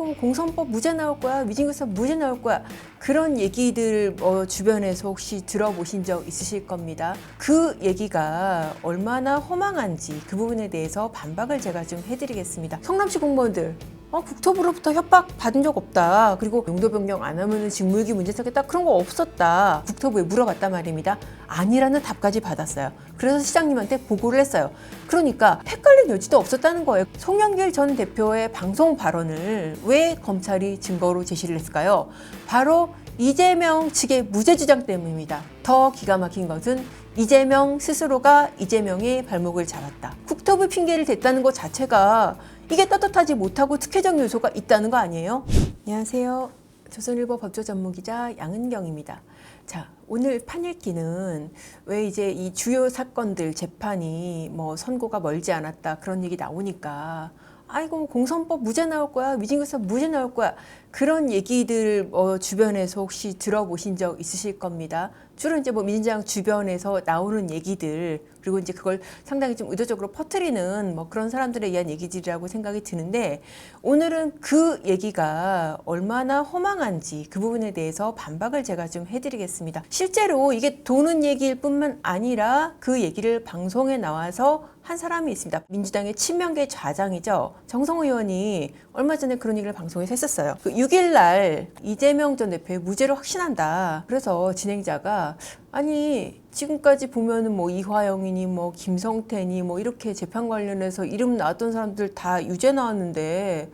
아이고 공선법 무죄 나올 거야 위증교사 무죄 나올 거야 그런 얘기들 어, 주변에서 혹시 들어보신 적 있으실 겁니다. 그 얘기가 얼마나 허망한지 그 부분에 대해서 반박을 제가 좀 해드리겠습니다. 성남시 공무원들 어, 국토부로부터 협박 받은 적 없다. 그리고 용도 변경 안 하면 직무유기 문제 생겼다. 그런 거 없었다. 국토부에 물어봤단 말입니다. 아니라는 답까지 받았어요. 그래서 시장님한테 보고를 했어요. 그러니까 헷갈릴 여지도 없었다는 거예요. 송영길 전 대표의 방송 발언을 왜 검찰이 증거로 제시를 했을까요? 바로 이재명 측의 무죄 주장 때문입니다. 더 기가 막힌 것은 이재명 스스로가 이재명의 발목을 잡았다. 국토부 핑계를 댔다는 것 자체가 이게 떳떳하지 못하고 특혜적 요소가 있다는 거 아니에요? 안녕하세요. 조선일보 법조 전문 기자 양은경입니다. 자, 오늘 판읽기는 왜 이제 이 주요 사건들 재판이 뭐 선고가 멀지 않았다 그런 얘기 나오니까 아이고 공선법 무죄 나올 거야 위증교사 무죄 나올 거야 그런 얘기들 어, 주변에서 혹시 들어보신 적 있으실 겁니다. 주로 이제 뭐 민주당 주변에서 나오는 얘기들 그리고 이제 그걸 상당히 좀 의도적으로 퍼뜨리는 뭐 그런 사람들에 의한 얘기들이라고 생각이 드는데 오늘은 그 얘기가 얼마나 허망한지 그 부분에 대해서 반박을 제가 좀 해드리겠습니다. 실제로 이게 도는 얘기일 뿐만 아니라 그 얘기를 방송에 나와서 한 사람이 있습니다. 민주당의 친명계 좌장이죠. 정성 의원이 얼마 전에 그런 얘기를 방송에서 했었어요. 그 6일 날 이재명 전 대표의 무죄를 확신한다. 그래서 진행자가 아니 지금까지 보면은 뭐 이화영이니 뭐 김성태니 뭐 이렇게 재판 관련해서 이름 나왔던 사람들 다 유죄 나왔는데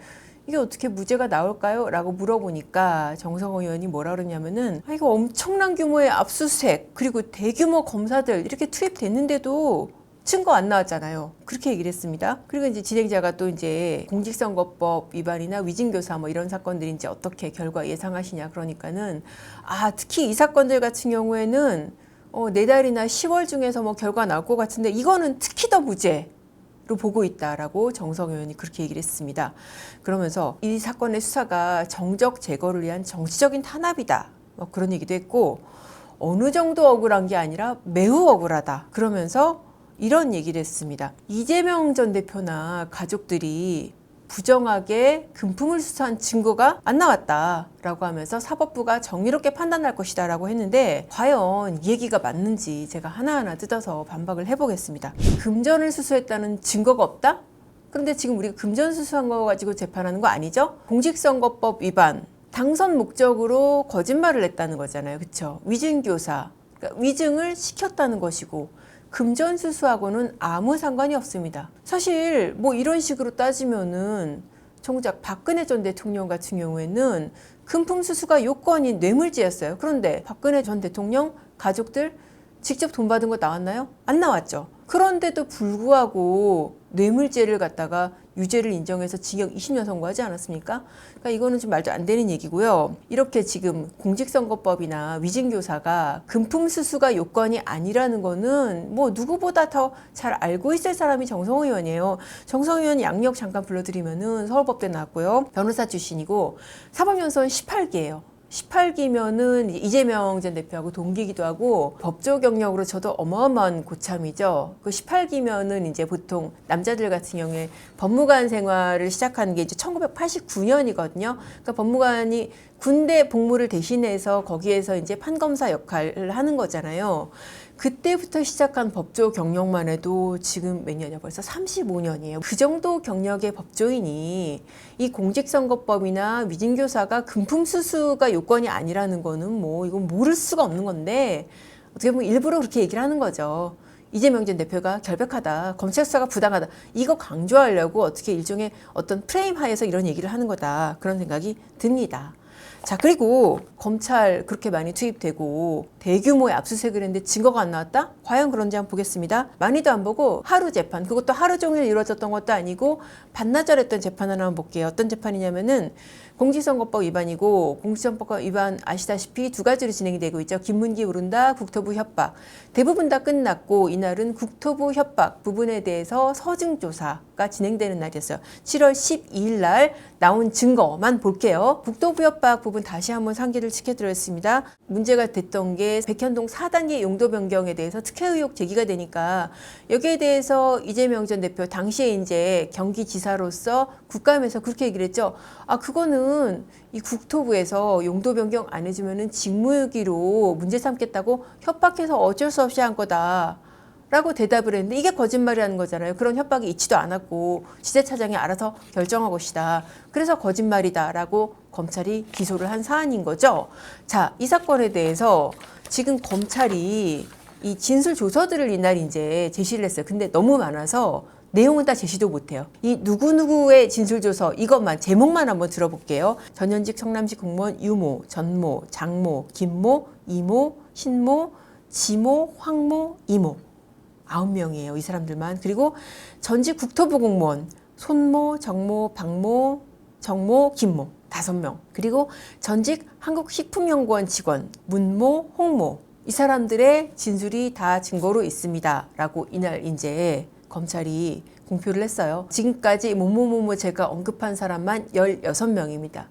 이게 어떻게 무죄가 나올까요? 라고 물어보니까 정성호 의원이 뭐라 그러냐면은 아, 이거 엄청난 규모의 압수수색 그리고 대규모 검사들 이렇게 투입됐는데도 증거 안 나왔잖아요. 그렇게 얘기를 했습니다. 그리고 이제 진행자가 또 이제 공직선거법 위반이나 위증교사 뭐 이런 사건들이 이제 어떻게 결과 예상하시냐 그러니까는 아 특히 이 사건들 같은 경우에는 어, 네 달이나 10월 중에서 뭐 결과 나올 것 같은데 이거는 특히 더 무죄. 로 보고 있다라고 정성 의원이 그렇게 얘기를 했습니다. 그러면서 이 사건의 수사가 정적 제거를 위한 정치적인 탄압이다. 뭐 그런 얘기도 했고 어느 정도 억울한 게 아니라 매우 억울하다. 그러면서 이런 얘기를 했습니다. 이재명 전 대표나 가족들이 부정하게 금품을 수사한 증거가 안 나왔다라고 하면서 사법부가 정의롭게 판단할 것이다라고 했는데 과연 이 얘기가 맞는지 제가 하나하나 뜯어서 반박을 해보겠습니다. 금전을 수수했다는 증거가 없다? 그런데 지금 우리가 금전 수수한 거 가지고 재판하는 거 아니죠? 공직선거법 위반, 당선 목적으로 거짓말을 했다는 거잖아요. 그렇죠? 위증교사, 그러니까 위증을 시켰다는 것이고 금전 수수하고는 아무 상관이 없습니다. 사실 뭐 이런 식으로 따지면은 정작 박근혜 전 대통령 같은 경우에는 금품 수수가 요건인 뇌물죄였어요. 그런데 박근혜 전 대통령 가족들 직접 돈 받은 거 나왔나요? 안 나왔죠. 그런데도 불구하고 뇌물죄를 갖다가 유죄를 인정해서 징역 20년 선고하지 않았습니까? 그러니까 이거는 좀 말도 안 되는 얘기고요. 이렇게 지금 공직선거법이나 위증교사가 금품 수수가 요건이 아니라는 거는 뭐 누구보다 더 잘 알고 있을 사람이 정성 의원이에요. 정성 의원 양력 잠깐 불러드리면은 서울법대 나왔고요. 변호사 출신이고 사법연수원 18기예요. 18기면은 이재명 전 대표하고 동기기도 하고 법조 경력으로 저도 어마어마한 고참이죠. 그 18기면은 이제 보통 남자들 같은 경우에 법무관 생활을 시작한 게 이제 1989년이거든요. 그러니까 법무관이 군대 복무를 대신해서 거기에서 이제 판검사 역할을 하는 거잖아요. 그때부터 시작한 법조 경력만 해도 지금 몇 년이야? 벌써 35년이에요. 그 정도 경력의 법조인이 이 공직선거법이나 위증교사가 금품수수가 요건이 아니라는 거는 뭐 이건 모를 수가 없는 건데 어떻게 보면 일부러 그렇게 얘기를 하는 거죠. 이재명 전 대표가 결백하다, 검찰 수사가 부당하다, 이거 강조하려고 어떻게 일종의 어떤 프레임 하에서 이런 얘기를 하는 거다. 그런 생각이 듭니다. 자, 그리고 검찰 그렇게 많이 투입되고 대규모의 압수수색을 했는데 증거가 안 나왔다? 과연 그런지 한번 보겠습니다. 많이도 안 보고 하루 재판, 그것도 하루 종일 이루어졌던 것도 아니고 반나절 했던 재판 하나 볼게요. 어떤 재판이냐면은 공직선거법 위반이고 공직선거법 위반 아시다시피 두 가지로 진행이 되고 있죠. 김문기 오른다, 국토부 협박. 대부분 다 끝났고 이날은 국토부 협박 부분에 대해서 서증 조사가 진행되는 날이었어요. 7월 12일 날 나온 증거만 볼게요. 국토부 협박 부분 다시 한번 상기를 시켜드렸습니다. 문제가 됐던 게 백현동 4단계 용도 변경에 대해서 특혜 의혹 제기가 되니까 여기에 대해서 이재명 전 대표 당시에 이제 경기지사로서 국감에서 그렇게 얘기를 했죠. 아 그거는 이 국토부에서 용도 변경 안 해주면은 직무유기로 문제 삼겠다고 협박해서 어쩔 수 없이 한 거다. 라고 대답을 했는데 이게 거짓말이라는 거잖아요. 그런 협박이 있지도 않았고 지자차장이 알아서 결정한 것이다. 그래서 거짓말이다라고 검찰이 기소를 한 사안인 거죠. 자, 이 사건에 대해서 지금 검찰이 이 진술 조서들을 이날 이제 제시를 했어요. 근데 너무 많아서 내용은 다 제시도 못해요. 이 누구누구의 진술조서 이것만 제목만 한번 들어볼게요. 전현직 성남시 공무원 유모, 전모, 장모, 김모, 이모, 신모, 지모, 황모, 이모. 아홉 명이에요. 이 사람들만. 그리고 전직 국토부 공무원 손모, 정모, 박모, 정모, 김모 다섯 명. 그리고 전직 한국식품연구원 직원 문모, 홍모 이 사람들의 진술이 다 증거로 있습니다 라고 이날 이제 검찰이 공표를 했어요. 지금까지 뭐뭐뭐뭐 제가 언급한 사람만 16명입니다.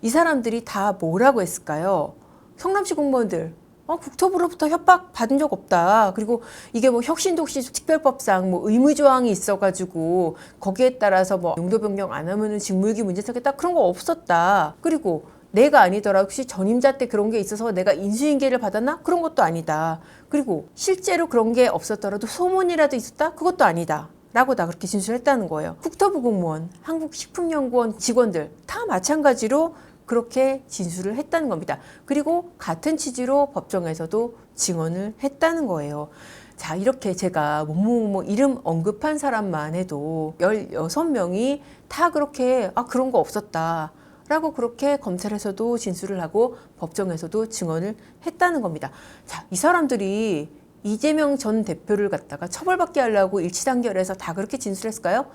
이 사람들이 다 뭐라고 했을까요? 성남시 공무원들 어, 국토부로부터 협박 받은 적 없다. 그리고 이게 뭐 혁신독시 특별법상 뭐 의무 조항이 있어가지고 거기에 따라서 뭐 용도 변경 안 하면은 직무유기 문제 생겼다 그런 거 없었다. 그리고 내가 아니더라 혹시 전임자 때 그런 게 있어서 내가 인수인계를 받았나 그런 것도 아니다. 그리고 실제로 그런 게 없었더라도 소문이라도 있었다 그것도 아니다. 라고 다 그렇게 진술했다는 거예요. 국토부 공무원, 한국식품연구원 직원들 다 마찬가지로 그렇게 진술을 했다는 겁니다. 그리고 같은 취지로 법정에서도 증언을 했다는 거예요. 자, 이렇게 제가 뭐뭐뭐 이름 언급한 사람만 해도 16명이 다 그렇게 아, 그런 거 없었다. 라고 그렇게 검찰에서도 진술을 하고 법정에서도 증언을 했다는 겁니다. 자, 이 사람들이 이재명 전 대표를 갖다가 처벌받게 하려고 일치단결해서 다 그렇게 진술했을까요?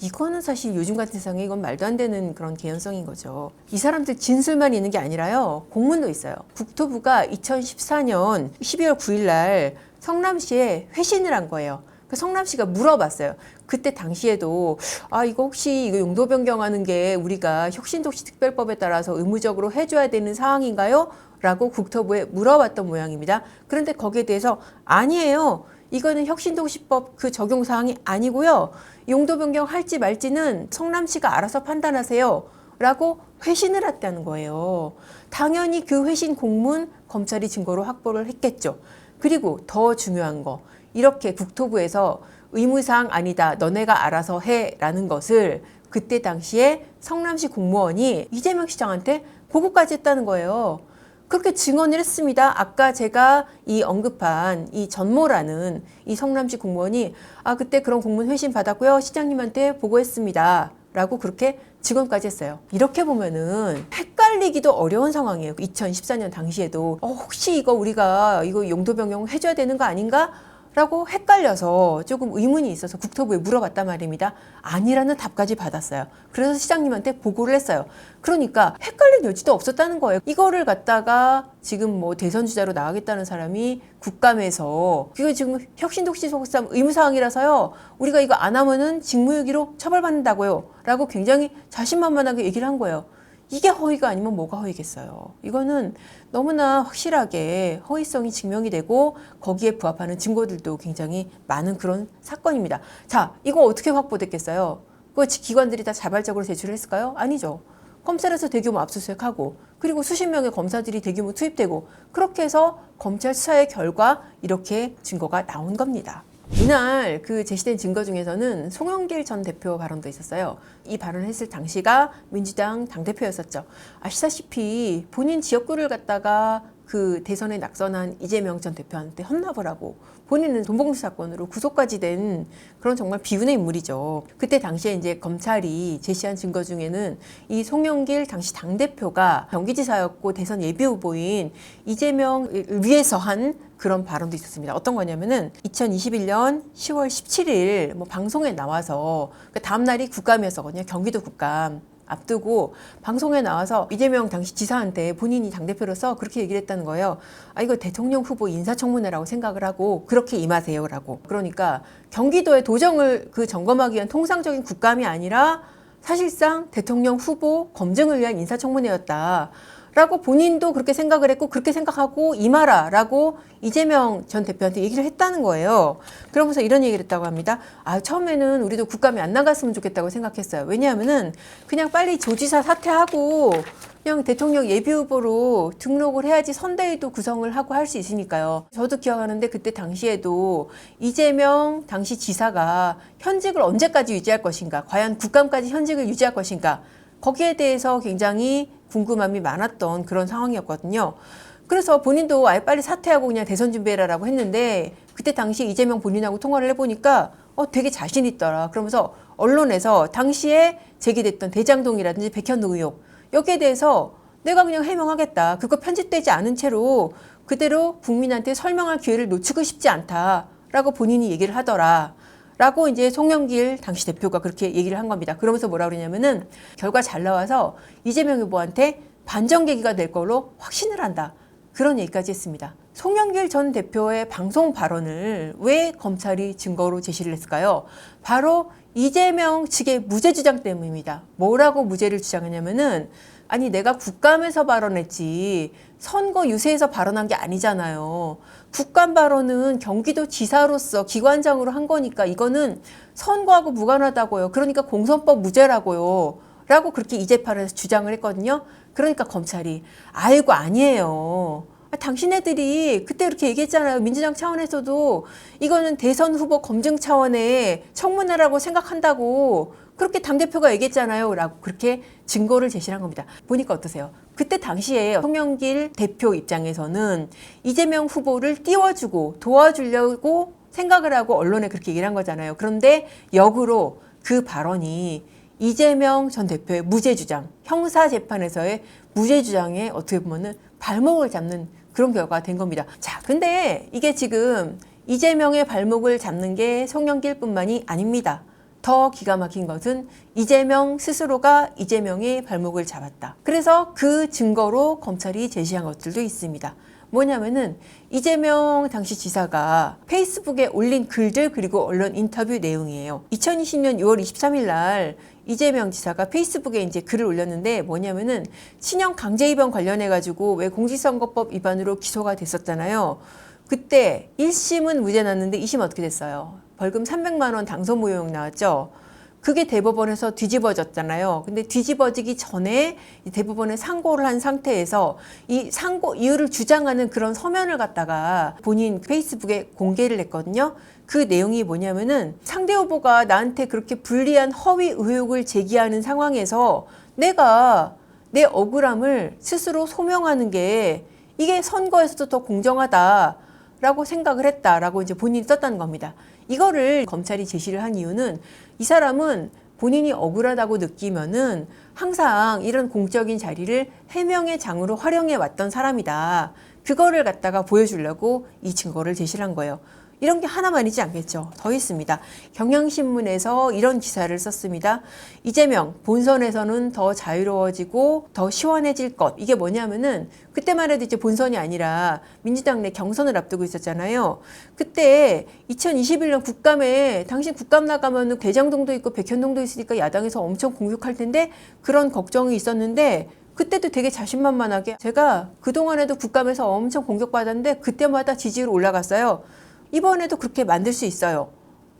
이거는 사실 요즘 같은 세상에 이건 말도 안 되는 그런 개연성인 거죠. 이 사람들 진술만 있는 게 아니라요. 공문도 있어요. 국토부가 2014년 12월 9일 날 성남시에 회신을 한 거예요. 그 성남시가 물어봤어요. 그때 당시에도 아 이거 혹시 이거 용도 변경하는 게 우리가 혁신도시 특별법에 따라서 의무적으로 해줘야 되는 상황인가요? 라고 국토부에 물어봤던 모양입니다. 그런데 거기에 대해서 아니에요. 이거는 혁신도시법 그 적용 사항이 아니고요. 용도 변경할지 말지는 성남시가 알아서 판단하세요. 라고 회신을 했다는 거예요. 당연히 그 회신 공문 검찰이 증거로 확보를 했겠죠. 그리고 더 중요한 거. 이렇게 국토부에서 의무사항 아니다. 너네가 알아서 해. 라는 것을 그때 당시에 성남시 공무원이 이재명 시장한테 보고까지 했다는 거예요. 그렇게 증언을 했습니다. 아까 제가 이 언급한 이 전모라는 이 성남시 공무원이 아 그때 그런 공문 회신 받았고요. 시장님한테 보고했습니다. 라고 그렇게 증언까지 했어요. 이렇게 보면은 헷갈리기도 어려운 상황이에요. 2014년 당시에도 어, 혹시 이거 우리가 이거 용도 변경 해줘야 되는 거 아닌가? 라고 헷갈려서 조금 의문이 있어서 국토부에 물어봤단 말입니다. 아니라는 답까지 받았어요. 그래서 시장님한테 보고를 했어요. 그러니까 헷갈릴 여지도 없었다는 거예요. 이거를 갖다가 지금 뭐 대선 주자로 나가겠다는 사람이 국감에서 이거 지금 혁신독시 소속상 의무사항이라서요. 우리가 이거 안 하면은 직무유기로 처벌받는다고요. 라고 굉장히 자신만만하게 얘기를 한 거예요. 이게 허위가 아니면 뭐가 허위겠어요. 이거는 너무나 확실하게 허위성이 증명이 되고 거기에 부합하는 증거들도 굉장히 많은 그런 사건입니다. 자, 이거 어떻게 확보됐겠어요? 그 기관들이 다 자발적으로 제출을 했을까요? 아니죠. 검찰에서 대규모 압수수색하고 그리고 수십 명의 검사들이 대규모 투입되고 그렇게 해서 검찰 수사의 결과 이렇게 증거가 나온 겁니다. 이날 그 제시된 증거 중에서는 송영길 전 대표 발언도 있었어요. 이 발언을 했을 당시가 민주당 당대표였었죠. 아시다시피 본인 지역구를 갖다가 그 대선에 낙선한 이재명 전 대표한테 헌납을 하고 본인은 돈봉투 사건으로 구속까지 된 그런 정말 비운의 인물이죠. 그때 당시에 이제 검찰이 제시한 증거 중에는 이 송영길 당시 당대표가 경기지사였고 대선 예비 후보인 이재명을 위해서 한 그런 발언도 있었습니다. 어떤 거냐면은 2021년 10월 17일 뭐 방송에 나와서 그 다음 날이 국감이었었거든요. 경기도 국감. 앞두고 방송에 나와서 이재명 당시 지사한테 본인이 당대표로서 그렇게 얘기를 했다는 거예요. 아, 이거 대통령 후보 인사청문회라고 생각을 하고 그렇게 임하세요라고. 그러니까 경기도의 도정을 그 점검하기 위한 통상적인 국감이 아니라 사실상 대통령 후보 검증을 위한 인사청문회였다. 라고 본인도 그렇게 생각을 했고 그렇게 생각하고 임하라 라고 이재명 전 대표한테 얘기를 했다는 거예요. 그러면서 이런 얘기를 했다고 합니다. 아 처음에는 우리도 국감에 안 나갔으면 좋겠다고 생각했어요. 왜냐하면은 그냥 빨리 조지사 사퇴하고 그냥 대통령 예비 후보로 등록을 해야지 선대위도 구성을 하고 할 수 있으니까요. 저도 기억하는데 그때 당시에도 이재명 당시 지사가 현직을 언제까지 유지할 것인가, 과연 국감까지 현직을 유지할 것인가, 거기에 대해서 굉장히 궁금함이 많았던 그런 상황이었거든요. 그래서 본인도 아예 빨리 사퇴하고 그냥 대선 준비해라라고 했는데 그때 당시 이재명 본인하고 통화를 해보니까 어 되게 자신 있더라. 그러면서 언론에서 당시에 제기됐던 대장동이라든지 백현동 의혹 여기에 대해서 내가 그냥 해명하겠다. 그거 편집되지 않은 채로 그대로 국민한테 설명할 기회를 놓치고 싶지 않다라고 본인이 얘기를 하더라. 라고 이제 송영길 당시 대표가 그렇게 얘기를 한 겁니다. 그러면서 뭐라 그러냐면은 결과 잘 나와서 이재명 후보한테 반전 계기가 될 걸로 확신을 한다. 그런 얘기까지 했습니다. 송영길 전 대표의 방송 발언을 왜 검찰이 증거로 제시를 했을까요? 바로 이재명 측의 무죄 주장 때문입니다. 뭐라고 무죄를 주장하냐면은 아니 내가 국감에서 발언했지 선거 유세에서 발언한 게 아니잖아요. 국감 발언은 경기도 지사로서 기관장으로 한 거니까 이거는 선거하고 무관하다고요. 그러니까 공선법 무죄라고요. 라고 그렇게 이 재판에서 주장을 했거든요. 그러니까 검찰이 아이고 아니에요. 아, 당신네들이 그때 그렇게 얘기했잖아요. 민주당 차원에서도 이거는 대선 후보 검증 차원의 청문회라고 생각한다고 그렇게 당대표가 얘기했잖아요. 라고 그렇게 증거를 제시한 겁니다. 보니까 어떠세요? 그때 당시에 송영길 대표 입장에서는 이재명 후보를 띄워주고 도와주려고 생각을 하고 언론에 그렇게 얘기를 한 거잖아요. 그런데 역으로 그 발언이 이재명 전 대표의 무죄 주장, 형사 재판에서의 무죄 주장에 어떻게 보면은 발목을 잡는 그런 결과가 된 겁니다. 자, 근데 이게 지금 이재명의 발목을 잡는 게 송영길뿐만이 아닙니다. 더 기가 막힌 것은 이재명 스스로가 이재명의 발목을 잡았다. 그래서 그 증거로 검찰이 제시한 것들도 있습니다. 뭐냐면은 이재명 당시 지사가 페이스북에 올린 글들 그리고 언론 인터뷰 내용이에요. 2020년 6월 23일 날 이재명 지사가 페이스북에 이제 글을 올렸는데 뭐냐면은 친형 강제 입원 관련해 가지고 왜 공직선거법 위반으로 기소가 됐었잖아요. 그때 1심은 무죄 났는데 2심 어떻게 됐어요? 벌금 300만 원 당선 무효형 나왔죠. 그게 대법원에서 뒤집어졌잖아요. 근데 뒤집어지기 전에 이 대법원에 상고를 한 상태에서 이 상고 이유를 주장하는 그런 서면을 갖다가 본인 페이스북에 공개를 했거든요. 그 내용이 뭐냐면은 상대 후보가 나한테 그렇게 불리한 허위 의혹을 제기하는 상황에서 내가 내 억울함을 스스로 소명하는 게 이게 선거에서도 더 공정하다 라고 생각을 했다라고 이제 본인이 썼다는 겁니다. 이거를 검찰이 제시를 한 이유는 이 사람은 본인이 억울하다고 느끼면은 항상 이런 공적인 자리를 해명의 장으로 활용해 왔던 사람이다. 그거를 갖다가 보여주려고 이 증거를 제시를 한 거예요. 이런 게 하나만이지 않겠죠. 더 있습니다. 경향신문에서 이런 기사를 썼습니다. 이재명 본선에서는 더 자유로워지고 더 시원해질 것. 이게 뭐냐면은 그때만 해도 이제 본선이 아니라 민주당 내 경선을 앞두고 있었잖아요. 그때 2021년 국감에 당신 국감 나가면은 대장동도 있고 백현동도 있으니까 야당에서 엄청 공격할 텐데 그런 걱정이 있었는데 그때도 되게 자신만만하게 제가 그동안에도 국감에서 엄청 공격받았는데 그때마다 지지율 올라갔어요. 이번에도 그렇게 만들 수 있어요.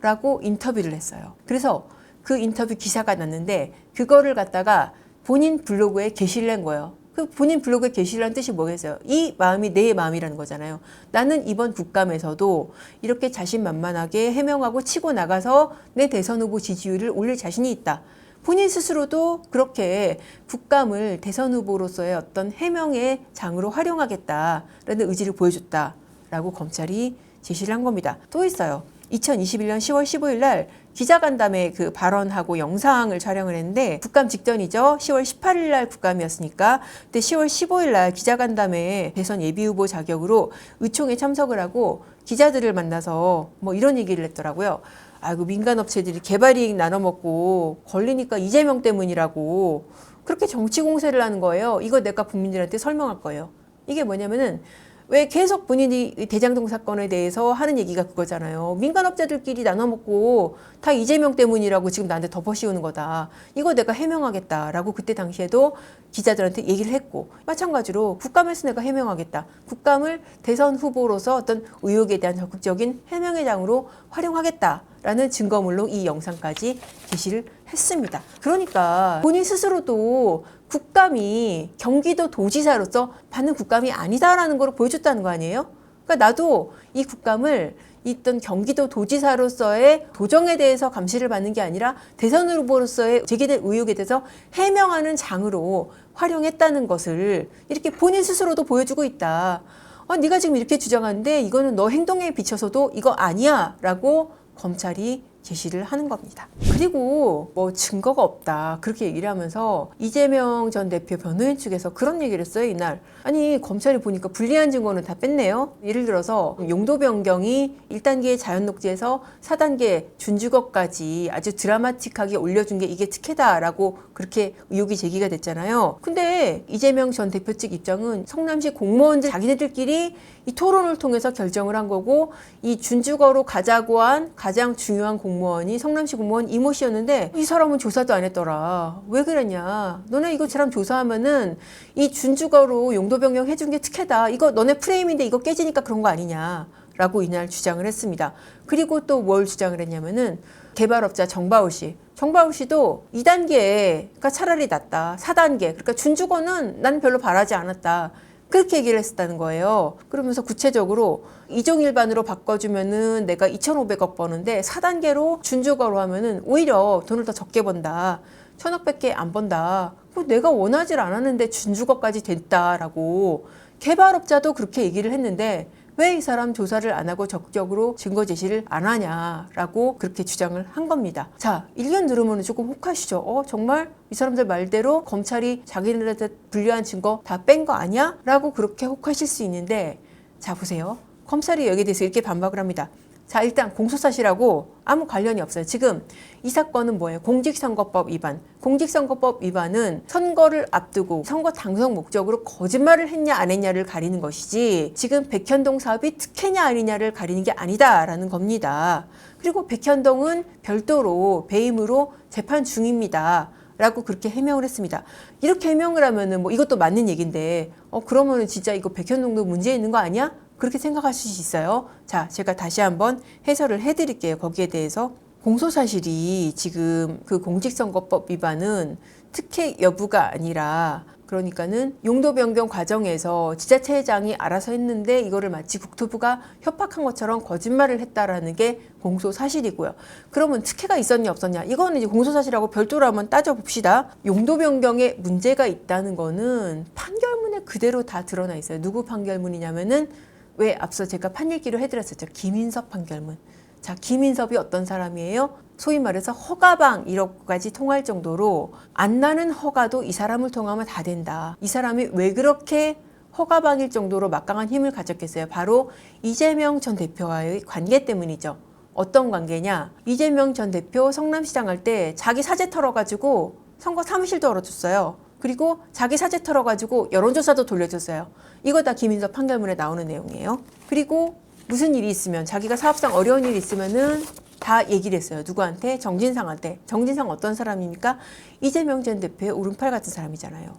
라고 인터뷰를 했어요. 그래서 그 인터뷰 기사가 났는데 그거를 갖다가 본인 블로그에 게시를 한 거예요. 그 본인 블로그에 게시를 한 뜻이 뭐겠어요? 이 마음이 내 마음이라는 거잖아요. 나는 이번 국감에서도 이렇게 자신만만하게 해명하고 치고 나가서 내 대선 후보 지지율을 올릴 자신이 있다. 본인 스스로도 그렇게 국감을 대선 후보로서의 어떤 해명의 장으로 활용하겠다라는 의지를 보여줬다라고 검찰이 제시를 한 겁니다. 또 있어요. 2021년 10월 15일 날 기자간담회 그 발언하고 영상을 촬영을 했는데 국감 직전이죠. 10월 18일 날 국감이었으니까 그때 10월 15일 날 기자간담회 대선 예비후보 자격으로 의총에 참석을 하고 기자들을 만나서 뭐 이런 얘기를 했더라고요. 아이고 민간 업체들이 개발이익 나눠 먹고 걸리니까 이재명 때문이라고 그렇게 정치 공세를 하는 거예요. 이거 내가 국민들한테 설명할 거예요. 이게 뭐냐면은 왜 계속 본인이 이 대장동 사건에 대해서 하는 얘기가 그거잖아요. 민간업자들끼리 나눠 먹고 다 이재명 때문이라고 지금 나한테 덮어씌우는 거다. 이거 내가 해명하겠다라고 그때 당시에도 기자들한테 얘기를 했고 마찬가지로 국감에서 내가 해명하겠다. 국감을 대선 후보로서 어떤 의혹에 대한 적극적인 해명의 장으로 활용하겠다라는 증거물로 이 영상까지 게시를 했습니다. 그러니까 본인 스스로도 국감이 경기도 도지사로서 받는 국감이 아니다라는 걸 보여줬다는 거 아니에요? 그러니까 나도 이 국감을 있던 경기도 도지사로서의 도정에 대해서 감시를 받는 게 아니라 대선 후보로서의 제기된 의혹에 대해서 해명하는 장으로 활용했다는 것을 이렇게 본인 스스로도 보여주고 있다. 어, 네가 지금 이렇게 주장하는데 이거는 너 행동에 비춰서도 이거 아니야라고 검찰이 제시를 하는 겁니다. 그리고 뭐 증거가 없다 그렇게 얘기를 하면서 이재명 전 대표 변호인 측에서 그런 얘기를 했어요 이날. 아니 검찰이 보니까 불리한 증거는 다 뺐네요. 예를 들어서 용도 변경이 1단계 자연녹지에서 4단계 준주거까지 아주 드라마틱하게 올려준 게 이게 특혜다라고 그렇게 의혹이 제기가 됐잖아요. 근데 이재명 전 대표 측 입장은 성남시 공무원들 자기네들끼리 이 토론을 통해서 결정을 한 거고 이 준주거로 가자고 한 가장 중요한 공무원 이 성남시 공무원 이모 씨였는데 이 사람은 조사도 안 했더라. 왜 그랬냐? 너네 이거 사람 조사하면은 이 준주거로 용도 변경 해준 게 특혜다. 이거 너네 프레임인데 이거 깨지니까 그런 거 아니냐? 라고 이날 주장을 했습니다. 그리고 또 뭘 주장을 했냐면은 개발업자 정바울 씨. 정바울 씨도 2단계가 차라리 낫다. 4단계. 그러니까 준주거는 난 별로 바라지 않았다. 그렇게 얘기를 했었다는 거예요. 그러면서 구체적으로 이종 일반으로 바꿔주면은 내가 2,500억 버는데 4단계로 준주거로 하면은 오히려 돈을 더 적게 번다. 천억밖에 안 번다. 뭐 내가 원하질 않았는데 준주거까지 됐다라고 개발업자도 그렇게 얘기를 했는데 왜 이 사람 조사를 안 하고 적극적으로 증거 제시를 안 하냐라고 그렇게 주장을 한 겁니다. 자, 1년 들으면 조금 혹하시죠. 어, 정말 이 사람들 말대로 검찰이 자기네들한테 불리한 증거 다 뺀 거 아니야? 라고 그렇게 혹하실 수 있는데 자, 보세요. 검찰이 여기에 대해서 이렇게 반박을 합니다. 자, 일단 공소사실하고 아무 관련이 없어요. 지금 이 사건은 뭐예요? 공직선거법 위반. 공직선거법 위반은 선거를 앞두고 선거 당선 목적으로 거짓말을 했냐 안 했냐를 가리는 것이지 지금 백현동 사업이 특혜냐 아니냐를 가리는 게 아니다라는 겁니다. 그리고 백현동은 별도로 배임으로 재판 중입니다. 라고 그렇게 해명을 했습니다. 이렇게 해명을 하면은 뭐 이것도 맞는 얘기인데, 어, 그러면은 진짜 이거 백현동도 문제 있는 거 아니야? 그렇게 생각하실 수 있어요. 자, 제가 다시 한번 해설을 해드릴게요. 거기에 대해서. 공소사실이 지금 그 공직선거법 위반은 특혜 여부가 아니라 그러니까는 용도 변경 과정에서 지자체장이 알아서 했는데 이거를 마치 국토부가 협박한 것처럼 거짓말을 했다라는 게 공소 사실이고요. 그러면 특혜가 있었냐 없었냐 이거는 이제 공소 사실하고 별도로 한번 따져 봅시다. 용도 변경에 문제가 있다는 거는 판결문에 그대로 다 드러나 있어요. 누구 판결문이냐면은 왜 앞서 제가 판읽기로 해드렸었죠. 김인섭 판결문. 자, 김인섭이 어떤 사람이에요? 소위 말해서 허가방 1억까지 통할 정도로 안 나는 허가도 이 사람을 통하면 다 된다. 이 사람이 왜 그렇게 허가방일 정도로 막강한 힘을 가졌겠어요? 바로 이재명 전 대표와의 관계 때문이죠. 어떤 관계냐? 이재명 전 대표 성남시장 할 때 자기 사재 털어가지고 선거 사무실도 열어줬어요. 그리고 자기 사재 털어가지고 여론조사도 돌려줬어요. 이거 다 김인섭 판결문에 나오는 내용이에요. 그리고 무슨 일이 있으면 자기가 사업상 어려운 일이 있으면은 다 얘기를 했어요. 누구한테? 정진상한테. 정진상 어떤 사람입니까? 이재명 전 대표의 오른팔 같은 사람이잖아요.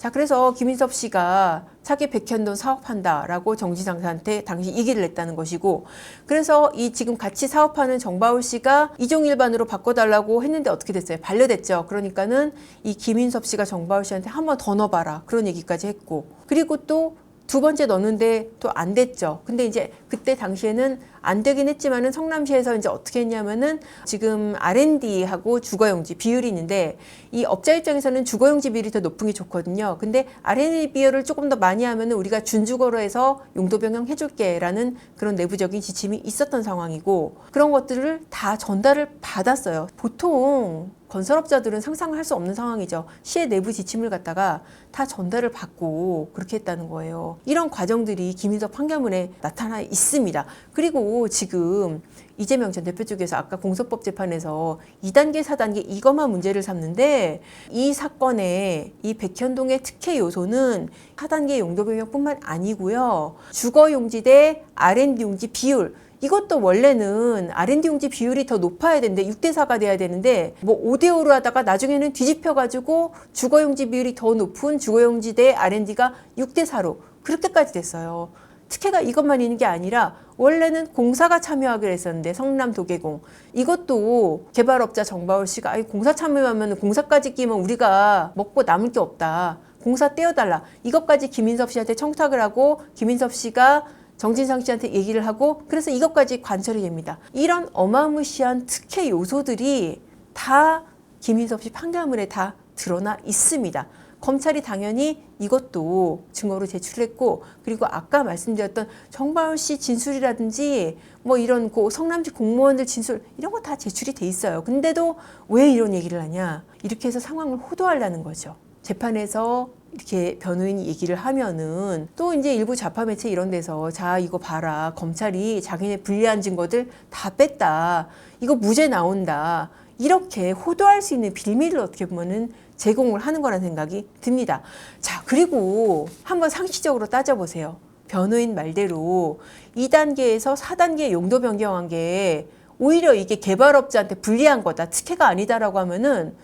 자, 그래서 김인섭 씨가 차기 백현동 사업한다라고 정진상한테 당시 얘기를 했다는 것이고, 그래서 이 지금 같이 사업하는 정바울 씨가 이종일반으로 바꿔달라고 했는데 어떻게 됐어요? 반려됐죠. 그러니까는 이 김인섭 씨가 정바울 씨한테 한 번 더 넣어봐라. 그런 얘기까지 했고, 그리고 또 두 번째 넣었는데 또 안 됐죠. 근데 이제 그때 당시에는 안 되긴 했지만은 성남시에서 이제 어떻게 했냐면은 지금 R&D하고 주거용지 비율이 있는데 이 업자 입장에서는 주거용지 비율이 더 높은 게 좋거든요. 근데 R&D 비율을 조금 더 많이 하면은 우리가 준주거로 해서 용도 변경 해줄게라는 그런 내부적인 지침이 있었던 상황이고 그런 것들을 다 전달을 받았어요. 보통 건설업자들은 상상을 할수 없는 상황이죠. 시의 내부 지침을 갖다가 다 전달을 받고 그렇게 했다는 거예요. 이런 과정들이 김인섭 판결문에 나타나 있습니다. 그리고 또 지금 이재명 전 대표 쪽에서 아까 공소법 재판에서 2단계, 4단계 이것만 문제를 삼는데 이 사건의 이 백현동의 특혜 요소는 4단계 용도 변경뿐만 아니고요. 주거 용지 대 R&D 용지 비율 이것도 원래는 R&D 용지 비율이 더 높아야 되는데 6대 4가 돼야 되는데 뭐 5대 5로 하다가 나중에는 뒤집혀 가지고 주거 용지 비율이 더 높은 주거 용지 대 R&D가 6대 4로 그렇게까지 됐어요. 특혜가 이것만 있는 게 아니라 원래는 공사가 참여하기로 했었는데 성남 도계공 이것도 개발업자 정바울 씨가 아이 공사 참여하면 공사까지 끼면 우리가 먹고 남을 게 없다. 공사 떼어달라. 이것까지 김인섭 씨한테 청탁을 하고 김인섭 씨가 정진상 씨한테 얘기를 하고 그래서 이것까지 관철이 됩니다. 이런 어마무시한 특혜 요소들이 다 김인섭 씨 판결문에 다 드러나 있습니다. 검찰이 당연히 이것도 증거로 제출했고 그리고 아까 말씀드렸던 정바울 씨 진술이라든지 뭐 이런 고 성남시 공무원들 진술 이런 거 다 제출이 돼 있어요. 근데도 왜 이런 얘기를 하냐? 이렇게 해서 상황을 호도하려는 거죠. 재판에서 이렇게 변호인이 얘기를 하면은 또 이제 일부 좌파 매체 이런 데서 자 이거 봐라 검찰이 자기네 불리한 증거들 다 뺐다 이거 무죄 나온다 이렇게 호도할 수 있는 빌미를 어떻게 보면은 제공을 하는 거라는 생각이 듭니다. 자 그리고 한번 상식적으로 따져보세요. 변호인 말대로 2단계에서 4단계 용도 변경한 게 오히려 이게 개발업자한테 불리한 거다 특혜가 아니다라고 하면은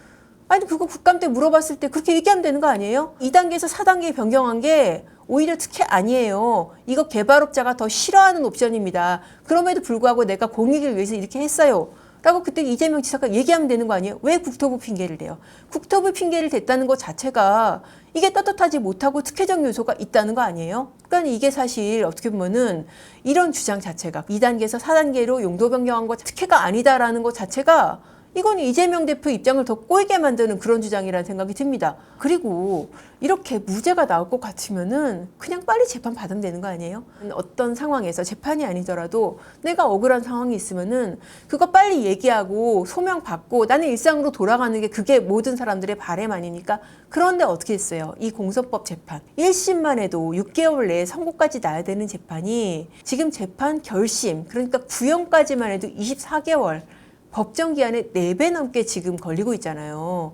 아니 그거 국감 때 물어봤을 때 그렇게 얘기하면 되는 거 아니에요? 2단계에서 4단계 변경한 게 오히려 특혜 아니에요. 이거 개발업자가 더 싫어하는 옵션입니다. 그럼에도 불구하고 내가 공익을 위해서 이렇게 했어요. 라고 그때 이재명 지사가 얘기하면 되는 거 아니에요? 왜 국토부 핑계를 대요? 국토부 핑계를 댔다는 것 자체가 이게 떳떳하지 못하고 특혜적 요소가 있다는 거 아니에요? 그러니까 이게 사실 어떻게 보면은 이런 주장 자체가 2단계에서 4단계로 용도 변경한 것 특혜가 아니다라는 것 자체가 이건 이재명 대표 입장을 더 꼬이게 만드는 그런 주장이라는 생각이 듭니다. 그리고 이렇게 무죄가 나올 것 같으면은 그냥 빨리 재판 받으면 되는 거 아니에요? 어떤 상황에서 재판이 아니더라도 내가 억울한 상황이 있으면은 그거 빨리 얘기하고 소명 받고 나는 일상으로 돌아가는 게 그게 모든 사람들의 바램 아니니까 그런데 어떻게 했어요? 이 공소법 재판 1심만 해도 6개월 내에 선고까지 나야 되는 재판이 지금 재판 결심 그러니까 구형까지만 해도 24개월 법정 기한의 4배 넘게 지금 걸리고 있잖아요.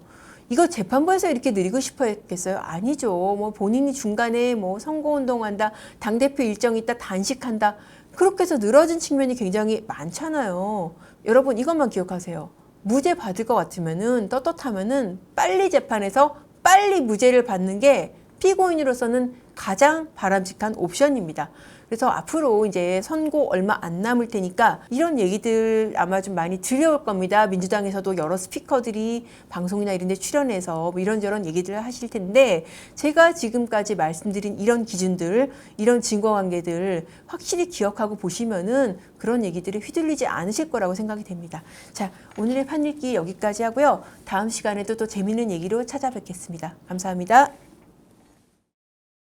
이거 재판부에서 이렇게 느리고 싶어 했겠어요? 아니죠. 뭐 본인이 중간에 뭐 선거운동한다, 당대표 일정 있다, 단식한다. 그렇게 해서 늘어진 측면이 굉장히 많잖아요. 여러분 이것만 기억하세요. 무죄 받을 것 같으면은 떳떳하면은 빨리 재판에서 빨리 무죄를 받는 게 피고인으로서는 가장 바람직한 옵션입니다. 그래서 앞으로 이제 선고 얼마 안 남을 테니까 이런 얘기들 아마 좀 많이 들려올 겁니다. 민주당에서도 여러 스피커들이 방송이나 이런 데 출연해서 뭐 이런저런 얘기들을 하실 텐데 제가 지금까지 말씀드린 이런 기준들, 이런 증거 관계들 확실히 기억하고 보시면은 그런 얘기들이 휘둘리지 않으실 거라고 생각이 됩니다. 자, 오늘의 판읽기 여기까지 하고요. 다음 시간에도 또 재밌는 얘기로 찾아뵙겠습니다. 감사합니다.